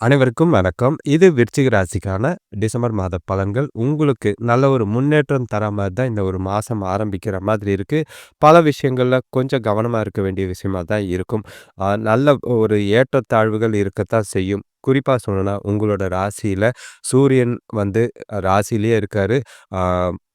அனைவருக்கும் வணக்கம். இது விருச்சிக ராசிக்கான டிசம்பர் மாத பலன்கள். உங்களுக்கு நல்ல ஒரு முன்னேற்றம் தர மாதிரி தான் இந்த ஒரு மாதம் ஆரம்பிக்கிற மாதிரி இருக்கு. பல விஷயங்களில் கொஞ்சம் கவனமாக இருக்க வேண்டிய விஷயமா தான் இருக்கும். நல்ல ஒரு ஏற்றத்தாழ்வுகள் இருக்கத்தான் செய்யும். குறிப்பாக சொல்லணும்னா, உங்களோட ராசியில் சூரியன் வந்து ராசியிலேயே இருக்கார்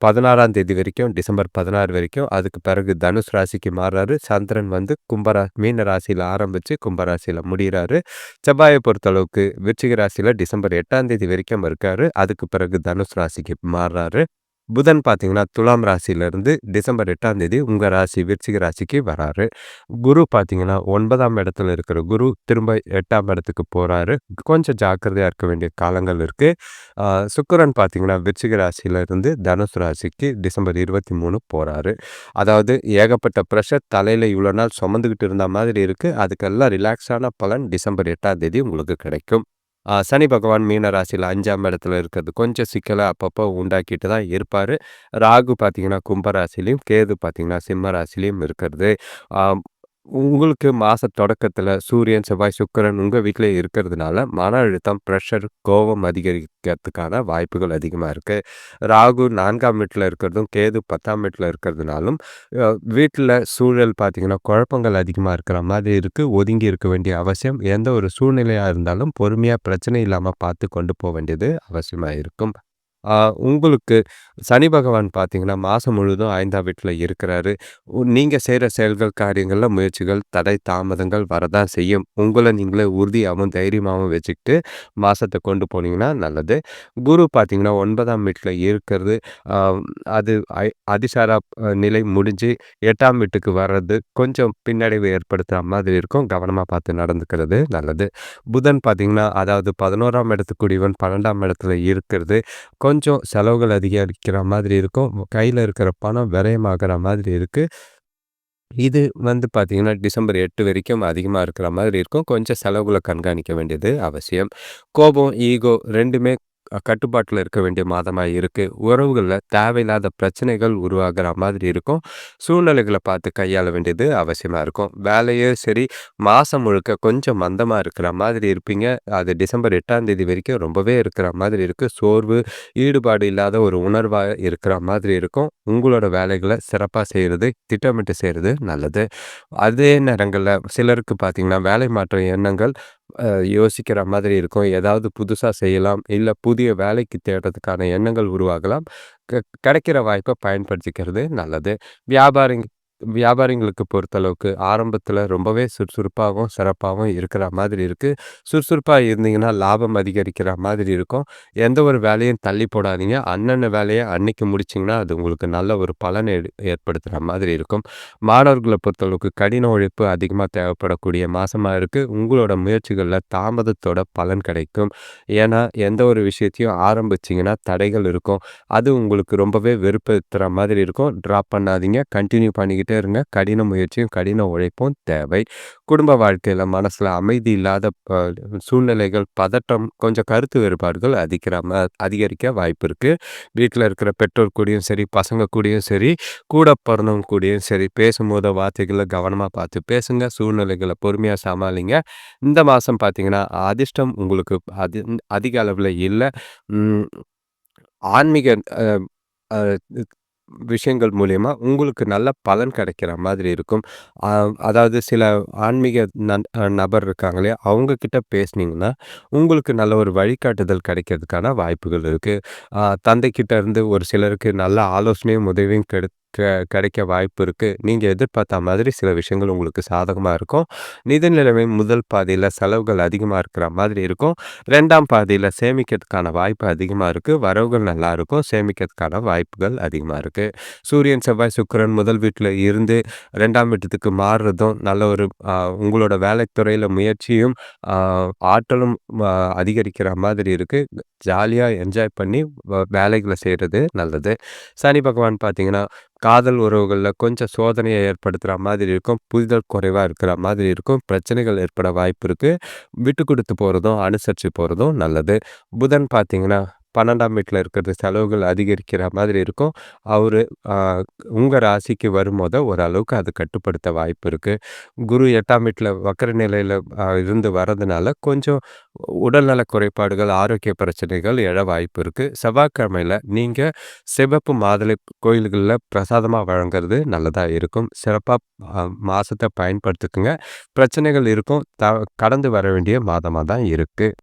பதினாறாம் தேதி வரைக்கும், டிசம்பர் 16 வரைக்கும். அதுக்கு பிறகு தனுஷ் ராசிக்கு மாறுறாரு. சந்திரன் வந்து கும்பரா மீன ராசியில் ஆரம்பித்து கும்பராசியில் முடிகிறாரு செவ்வாயை பொறுத்தளவுக்கு விருச்சிக ராசியில் டிசம்பர் எட்டாம் தேதி வரைக்கும் இருக்காரு. அதுக்கு பிறகு தனுஷ் ராசிக்கு மாறுறாரு. புதன் பார்த்தீங்கன்னா, துலாம் ராசியிலேருந்து டிசம்பர் எட்டாம் தேதி உங்கள் ராசி விருச்சிக ராசிக்கு வராரு. குரு பார்த்தீங்கன்னா, ஒன்பதாம் இடத்துல இருக்கிற குரு திரும்ப எட்டாம் இடத்துக்கு போகிறாரு கொஞ்சம் ஜாக்கிரதையாக இருக்க வேண்டிய காலங்கள் இருக்குது சுக்கரன் பார்த்தீங்கன்னா, விருச்சிக ராசியிலேருந்து தனுசு ராசிக்கு டிசம்பர் இருபத்தி மூணு போகிறாரு அதாவது ஏகப்பட்ட ப்ரெஷர் தலையில் இவ்வளோ நாள் சுமந்துக்கிட்டு இருந்த மாதிரி இருக்குது அதுக்கெல்லாம் ரிலாக்ஸான பலன் டிசம்பர் எட்டாம் தேதி உங்களுக்கு கிடைக்கும். சனி பகவான் மீன ராசியில 5ஆம் இடத்துல இருக்கிறது கொஞ்சம் சிக்கலை அப்பப்போ உண்டாக்கிட்டு தான் இருப்பார் ராகு பார்த்தீங்கன்னா, கும்பராசிலையும் கேது பார்த்திங்கன்னா சிம்ம இருக்கிறது. உங்களுக்கு மாத தொடக்கத்தில் சூரியன், செவ்வாய், சுக்கிரன் உங்கள் வீட்ல இருக்கிறதுனால, மன அழுத்தம், ப்ரெஷர் கோபம் அதிகரிக்கிறதுக்கான வாய்ப்புகள் அதிகமாக இருக்குது ராகு நான்காம் வீட்டில் இருக்கிறதும், கேது பத்தாம் வீட்டில் இருக்கிறதுனாலும், வீட்டில் சூழல் பார்த்தீங்கன்னா, குழப்பங்கள் அதிகமாக இருக்கிற மாதிரி இருக்குது ஒதுங்கி இருக்க வேண்டிய அவசியம். எந்த ஒரு சூழ்நிலையாக இருந்தாலும் பொறுமையாக பிரச்சனை இல்லாமல் பார்த்து கொண்டு போக வேண்டியது அவசியமாக இருக்கும். உங்களுக்கு சனி பகவான் பார்த்தீங்கன்னா, மாதம் முழுவதும் ஐந்தாம் வீட்டில் இருக்கிறாரு. நீங்கள் செய்கிற செயல்கள், காரியங்களில் முயற்சிகள், தடை, தாமதங்கள் வரதான் செய்யும். உங்களை நீங்களே உறுதியாகவும் தைரியமாகவும் வச்சுக்கிட்டு மாதத்தை கொண்டு போனீங்கன்னா நல்லது. குரு பார்த்தீங்கன்னா, ஒன்பதாம் வீட்டில் இருக்கிறது, அது ஐ அதிசார நிலை முடிஞ்சு எட்டாம் வீட்டுக்கு வர்றது கொஞ்சம் பின்னடைவு ஏற்படுத்துகிற மாதிரி இருக்கும். கவனமாக பார்த்து நடந்துக்கிறது நல்லது. புதன் பார்த்தீங்கன்னா, அதாவது பதினோராம் இடத்துக்குடியவன் பன்னெண்டாம் இடத்துல இருக்கிறது, கொஞ்சம் செலவுகள் அதிகரிக்கிற மாதிரி இருக்கும். கையில் இருக்கிற பணம் விரயமாகுற மாதிரி இருக்குது இது வந்து பார்த்திங்கன்னா டிசம்பர் எட்டு வரைக்கும் அதிகமாக இருக்கிற மாதிரி இருக்கும். கொஞ்சம் செலவுகளை கண்காணிக்க வேண்டியது அவசியம். கோபம், ஈகோ ரெண்டுமே கட்டுப்பாட்டில் இருக்க வேண்டிய மாதமாக இருக்குது உறவுகளில் தேவையில்லாத பிரச்சனைகள் உருவாகிற மாதிரி இருக்கும். சூழ்நிலைகளை பார்த்து கையாள வேண்டியது அவசியமாக இருக்கும். வேலையே சரி, மாதம் முழுக்க கொஞ்சம் மந்தமாக இருக்கிற மாதிரி இருப்பீங்க. அது டிசம்பர் எட்டாம் தேதி வரைக்கும் ரொம்பவே இருக்கிற மாதிரி இருக்குது சோர்வு, ஈடுபாடு இல்லாத ஒரு உணர்வாக இருக்கிற மாதிரி இருக்கும். உங்களோட வேலைகளை சிறப்பாக செய்கிறது திட்டமிட்டு செய்கிறது நல்லது. அதே நேரங்களில் சிலருக்கு பார்த்தீங்கன்னா, வேலை மாற்ற எண்ணங்கள் யோசிக்கிற மாதிரி இருக்கும். ஏதாவது புதுசாக செய்யலாம், இல்லை புதிய வேலைக்கு தேடுறதுக்கான எண்ணங்கள் உருவாகலாம். க கிடைக்கிற வாய்ப்பை பயன்படுத்திக்கிறது நல்லது. வியாபாரிங்க வியாபாரிங்களுக்கு பொறுத்தளவுக்கு ஆரம்பத்தில் ரொம்பவே சுறுசுறுப்பாகவும் சிறப்பாகவும் இருக்கிற மாதிரி இருக்குது சுறுசுறுப்பாக இருந்தீங்கன்னா, லாபம் அதிகரிக்கிற மாதிரி இருக்கும். எந்த ஒரு வேலையும் தள்ளி போடாதீங்க. அன்னன்ன வேலையை அன்னைக்கு முடிச்சிங்கன்னா அது உங்களுக்கு நல்ல ஒரு பலனை ஏற்படுத்துகிற மாதிரி இருக்கும். மாணவர்களை பொறுத்தளவுக்கு கடின உழைப்பு அதிகமாக தேவைப்படக்கூடிய மாதமாக இருக்குது உங்களோட முயற்சிகளில் தாமதத்தோட பலன் கிடைக்கும். ஏன்னா, எந்த ஒரு விஷயத்தையும் ஆரம்பிச்சிங்கன்னா தடைகள் இருக்கும். அது உங்களுக்கு ரொம்பவே வெறுப்பு மாதிரி இருக்கும். ட்ராப் பண்ணாதீங்க. கண்டினியூ பண்ணிக்கிட்டு இருங்க. கடின முயற்சியும், கடின உழைப்பும் தேவை. குடும்ப வாழ்க்கையில் மனசில் அமைதி இல்லாத சூழ்நிலைகள், பதட்டம், கொஞ்சம் கருத்து வேறுபாடுகள் அதிகிற அதிகரிக்க வாய்ப்பு இருக்குது வீட்டில் இருக்கிற பெற்றோர் கூடயும் சரி, பசங்க கூடயும் சரி, கூட பிறந்தவங்க கூடயும் சரி, பேசும்போது வார்த்தைகளை கவனமாக பார்த்து பேசுங்க. சூழ்நிலைகளை பொறுமையாக சமாளிங்க. இந்த மாதம் பார்த்தீங்கன்னா, அதிர்ஷ்டம் உங்களுக்கு அதி அதிக அளவில் இல்லை ஆன்மீக விஷயங்கள் மூலயமா உங்களுக்கு நல்ல பலன் கிடைக்கிற மாதிரி இருக்கும். அதாவது சில ஆன்மீக நன் நபர் இருக்காங்களே அவங்கக்கிட்ட பேசுனீங்கன்னா, உங்களுக்கு நல்ல ஒரு வழிகாட்டுதல் கிடைக்கிறதுக்கான வாய்ப்புகள் இருக்குது தந்தைக்கிட்ட இருந்து ஒரு சிலருக்கு நல்ல ஆலோசனையும், உதவியும் கெடு கிடைக்க வாய்ப்பு இருக்குது நீங்கள் எதிர்பார்த்த மாதிரி சில விஷயங்கள் உங்களுக்கு சாதகமாக இருக்கும். நிதி நிலைமை முதல் பாதியில் செலவுகள் அதிகமாக இருக்கிற மாதிரி இருக்கும். ரெண்டாம் பாதியில் சேமிக்கிறதுக்கான வாய்ப்பு அதிகமாக இருக்குது வரவுகள் நல்லா இருக்கும். சேமிக்கிறதுக்கான வாய்ப்புகள் அதிகமாக இருக்குது சூரியன், செவ்வாய், சுக்கிரன் முதல் வீட்டில் இருந்து ரெண்டாம் வீட்டுக்கு மாறுறதும் நல்ல ஒரு உங்களோட வேலைத்துறையில் முயற்சியும், ஆற்றலும் அதிகரிக்கிற மாதிரி இருக்குது ஜாலியாக என்ஜாய் பண்ணி வ செய்கிறது நல்லது. சனி பகவான் பார்த்தீங்கன்னா, காதல் உறவுகளில் கொஞ்சம் சோதனையை ஏற்படுத்துகிற மாதிரி இருக்கும். புரிதல் குறைவாக இருக்கிற மாதிரி இருக்கும். பிரச்சனைகள் ஏற்பட வாய்ப்பு இருக்குது விட்டு கொடுத்து போகிறதும் அனுசரித்து போகிறதும் நல்லது. புதன் பார்த்தீங்கன்னா, பன்னெண்டாம் வீட்டில் இருக்கிறது செலவுகள் அதிகரிக்கிற மாதிரி இருக்கும். அவர் உங்கள் ராசிக்கு வரும்போது ஓரளவுக்கு அது கட்டுப்படுத்த வாய்ப்பு இருக்குது குரு எட்டாம் வீட்டில் வக்கர நிலையில் இருந்து வரதுனால கொஞ்சம் உடல்நல குறைபாடுகள், ஆரோக்கிய பிரச்சனைகள் எழ வாய்ப்பு இருக்குது செவ்வாய்க்கிழமையில நீங்கள் சிவப்பு மாதுளை கோயில்களில் பிரசாதமாக வழங்குறது நல்லதாக இருக்கும். சிறப்பாக மாதத்தை மாசத்த பயன்படுத்திக்கங்க. பிரச்சனைகள் இருக்கும். த கடந்து வர வேண்டிய மாதமாக தான் இருக்குது